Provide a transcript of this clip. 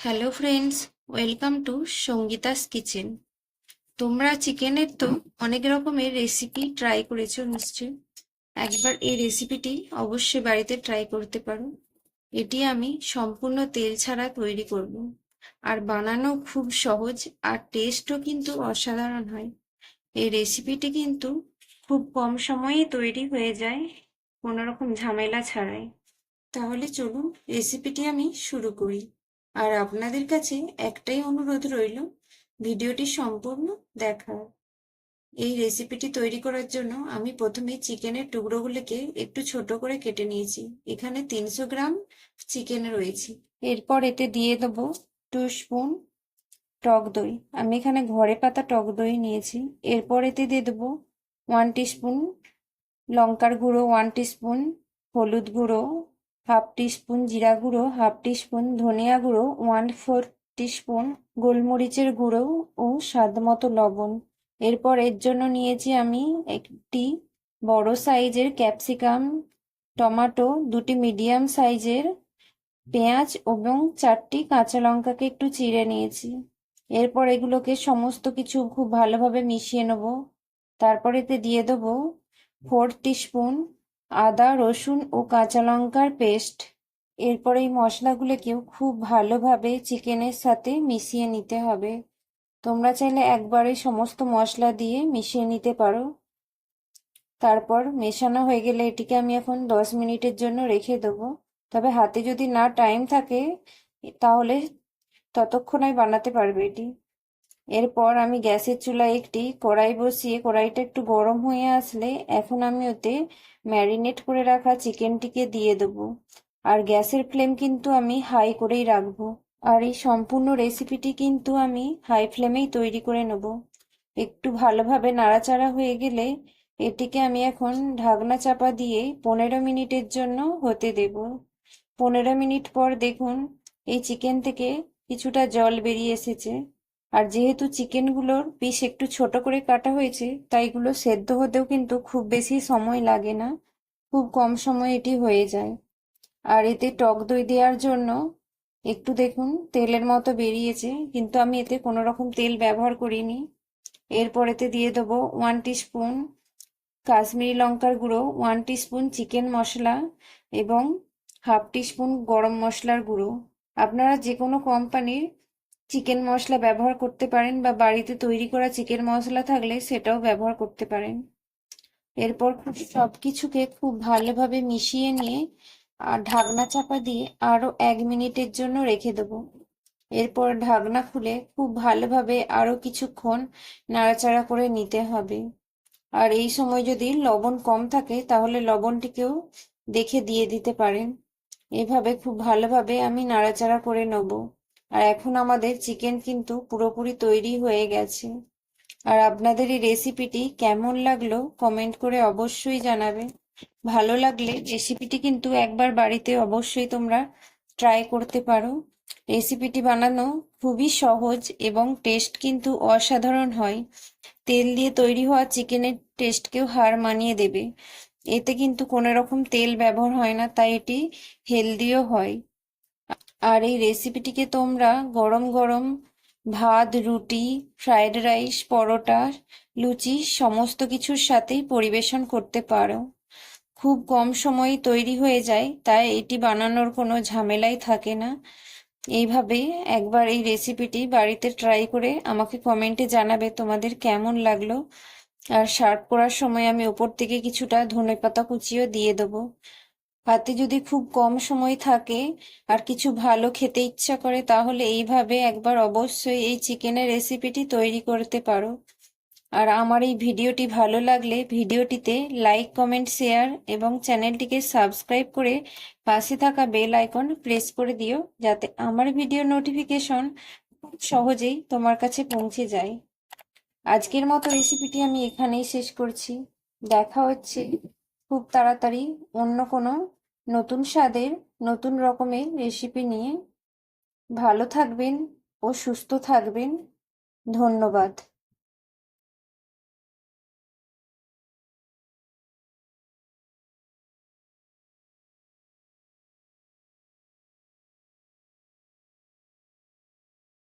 Hello friends welcome to Sangeeta's kitchen তোমরা চিকেনের তো অনেক রকমের রেসিপি ট্রাই করেছ নিশ্চয়ই। একবার এই রেসিপিটি অবশ্যই বাড়িতে ট্রাই করতে পারো। এটি আমি সম্পূর্ণ তেল ছাড়া তৈরি করব। আর বানানো খুব সহজ আর টেস্টও কিন্তু অসাধারণ হয়। এই রেসিপিটি কিন্তু খুব কম সময়ে তৈরি হয়ে যায় কোনো রকম ঝামেলা ছাড়াই। তাহলে চলুন রেসিপিটি আমি শুরু করি। আর আপনাদের কাছে একটাই অনুরোধ রইল, ভিডিওটি সম্পূর্ণ দেখার। এই রেসিপিটি তৈরি করার জন্য আমি প্রথমে চিকেনের টুকরোগুলিকে একটু ছোট করে কেটে নিয়েছি। এখানে তিনশো গ্রাম চিকেন রয়েছে। এরপর এতে দিয়ে দেবো টু স্পুন টক দই। আমি এখানে ঘরে পাতা টক দই নিয়েছি। এরপর এতে দিয়ে দেবো ওয়ান স্পুন লঙ্কার গুঁড়ো, ওয়ান স্পুন হলুদ গুঁড়ো হাফ টিস্পুন জিরা গুঁড়ো, হাফ টিস্পুন ধনিয়া গুঁড়ো, ওয়ান ফোর টিস্পুন গোলমরিচের গুঁড়ো ও স্বাদ মতো লবণ। এরপর এর জন্য নিয়েছি আমি একটি বড় সাইজের ক্যাপসিকাম, টমাটো, দুটি মিডিয়াম সাইজের পেঁয়াজ এবং চারটি কাঁচা লঙ্কাকে একটু চিড়ে নিয়েছি। এরপর এগুলোকে সমস্ত কিছু খুব ভালোভাবে মিশিয়ে নেব। তারপর এতে দিয়ে দেবো ফোর টিস্পুন আদা, রসুন ও কাঁচা লঙ্কার পেস্ট। এরপর এই মশলাগুলোকেও খুব ভালোভাবে চিকেনের সাথে মিশিয়ে নিতে হবে। তোমরা চাইলে একবারে সমস্ত মশলা দিয়ে মিশিয়ে নিতে পারো। তারপর মেশানো হয়ে গেলে এটিকে আমি এখন দশ মিনিটের জন্য রেখে দেবো। তবে হাতে যদি না টাইম থাকে, তাহলে ততক্ষণই বানাতে পারবে এটি। এরপর আমি গ্যাসের চুলায় একটি কড়াই বসিয়ে, কড়াইটা একটু গরম হয়ে আসলে এখন আমি ওতে ম্যারিনেট করে রাখা চিকেনটিকে দিয়ে দেবো। আর গ্যাসের ফ্লেম কিন্তু আমি হাই করেই রাখব। আর এই সম্পূর্ণ রেসিপিটি কিন্তু আমি হাই ফ্লেমেই তৈরি করে নেব। একটু ভালোভাবে নাড়াচাড়া হয়ে গেলে এটিকে আমি এখন ঢাকনা চাপা দিয়ে পনেরো মিনিটের জন্য হতে দেব। পনেরো মিনিট পর দেখুন, এই চিকেন থেকে কিছুটা জল বেরিয়ে এসেছে। আর যেহেতু চিকেনগুলোর পিস একটু ছোট করে কাটা হয়েছে, তাই এগুলো সেদ্ধ হতেও কিন্তু খুব বেশি সময় লাগে না। খুব কম সময়ে এটি হয়ে যায়। আর এতে টক দই দেওয়ার জন্য একটু দেখুন, তেলের মতো বেরিয়েছে, কিন্তু আমি এতে কোনো রকম তেল ব্যবহার করিনি। এরপর এতে দিয়ে দেবো ওয়ান স্পুন কাশ্মীরি লঙ্কার গুঁড়ো, ওয়ান স্পুন চিকেন মশলা এবং হাফ স্পুন গরম মশলার গুঁড়ো। আপনারা যে কোনো কোম্পানির চিকেন মশলা ব্যবহার করতে পারেন বা বাড়িতে তৈরি করা চিকেন মশলা থাকলে সেটাও ব্যবহার করতে পারেন। এরপর খুব সব কিছুকে খুব ভালোভাবে মিশিয়ে নিয়ে আর ঢাকনা চাপা দিয়ে আরও এক মিনিটের জন্য রেখে দেবো। এরপর ঢাকনা খুলে খুব ভালোভাবে আরও কিছুক্ষণ নাড়াচাড়া করে নিতে হবে। আর এই সময় যদি লবণ কম থাকে তাহলে লবণটিকেও দেখে দিয়ে দিতে পারেন। এভাবে খুব ভালোভাবে আমি নাড়াচাড়া করে নেব। আর এখন আমাদের চিকেন কিন্তু পুরোপুরি তৈরি হয়ে গেছে। আর আপনাদের এই রেসিপিটি কেমন লাগল কমেন্ট করে অবশ্যই জানাবে ভালো লাগলে রেসিপিটি কিন্তু একবার বাড়িতে অবশ্যই তোমরা ট্রাই করতে পারো। রেসিপিটি বানানো খুবই সহজ এবং টেস্ট কিন্তু অসাধারণ হয়। তেল দিয়ে তৈরি হওয়া চিকেনের টেস্টকেও হার মানিয়ে দেবে। এতে কিন্তু কোনো রকম তেল ব্যবহার হয় না, তাই এটি হেলদিও হয়। আর এই রেসিপিটিকে তোমরা গরম গরম ভাত, রুটি ফ্রায়েড রাইস পরোটা, লুচি সমস্ত কিছুর সাথেই পরিবেশন করতে পারো। খুব কম সময়ে তৈরি হয়ে যায়, তাই এটি বানানোর কোনো ঝামেলাই থাকে না। এইভাবে একবার এই রেসিপিটি বাড়িতে ট্রাই করে আমাকে কমেন্টে জানাবে তোমাদের কেমন লাগল। আর সার্ভ করার সময় আমি ওপর থেকে কিছুটা ধনে পাতা কুচিও দিয়ে দেবো। হাতে যদি খুব কম সময় থাকে আর কিছু ভালো খেতে ইচ্ছা করে, তাহলে এইভাবে একবার অবশ্যই এই চিকেনের রেসিপিটি তৈরি করতে পারো। আর আমার এই ভিডিওটি ভালো লাগলে ভিডিওটিতে লাইক, কমেন্ট, শেয়ার এবং চ্যানেলটিকে সাবস্ক্রাইব করে পাশে থাকা বেল আইকন প্রেস করে দিও, যাতে আমার ভিডিও নোটিফিকেশন খুব সহজেই তোমার কাছে পৌঁছে যায়। আজকের মতো রেসিপিটি আমি এখানেই শেষ করছি। দেখা হচ্ছে খুব তাড়াতাড়ি অন্য কোনো নতুন স্বাদের নতুন রকমের রেসিপি নিয়ে ভালো থাকবেন ও সুস্থ থাকবেন। ধন্যবাদ।